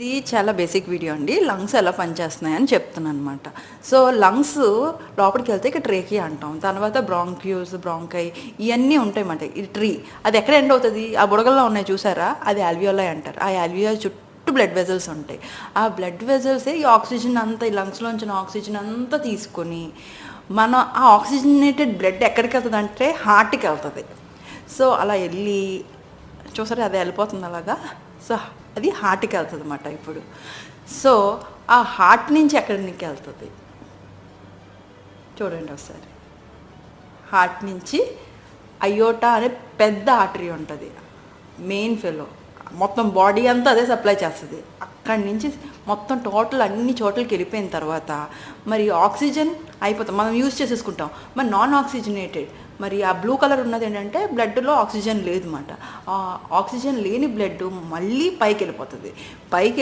ఇది చాలా basic video అండి. లంగ్స్ ఎలా పనిచేస్తున్నాయి అని చెప్తున్నాను అనమాట సో లంగ్స్ లోపలికి వెళ్తే ఇక్కడ ట్రేకి అంటాం. తర్వాత బ్రాంక్యూస్ బ్రాంకై ఇవన్నీ ఉంటాయి అన్నమాట ఈ ట్రీ. అది ఎక్కడ ఎండ్ అవుతుంది? ఆ బుడగల్లో ఉన్నాయి చూసారా? అది ఆల్వియోలై అంటారు. ఆ ఆల్వియో చుట్టూ బ్లడ్ వెజల్స్ ఉంటాయి. ఆ బ్లడ్ వెజల్సే ఈ ఆక్సిజన్ అంతా ఈ లంగ్స్లోంచిన ఆక్సిజన్ అంతా తీసుకొని మన ఆ ఆక్సిజనేటెడ్ బ్లడ్ ఎక్కడికి వెళ్తుంది అంటే హార్ట్కి వెళ్తుంది. సో అలా వెళ్ళి చూసారా? అది వెళ్ళిపోతుంది అలాగా? సో అది హార్ట్కి వెళ్తుంది అన్నమాట ఇప్పుడు. సో ఆ హార్ట్ నుంచి ఎక్కడికి వెళ్తుంది? చూడండి ఒకసారి. హార్ట్ నుంచి అయోటా అనే పెద్ద ఆర్టరీ ఉంటుంది. మెయిన్ ఫెలో మొత్తం బాడీ అంతా అదే సప్లై చేస్తుంది. అక్కడి నుంచి మొత్తం టోటల్ అన్ని చోట్లకి వెళ్ళిపోయిన తర్వాత మరి ఆక్సిజన్ అయిపోతాం. మనం యూజ్ చేసేసుకుంటాం. మరి నాన్ ఆక్సిజనేటెడ్ మరి ఆ బ్లూ కలర్ ఉన్నది ఏంటంటే బ్లడ్లో ఆక్సిజన్ లేదు ఆ ఆక్సిజన్ లేని బ్లడ్ మళ్ళీ పైకి వెళ్ళిపోతుంది. పైకి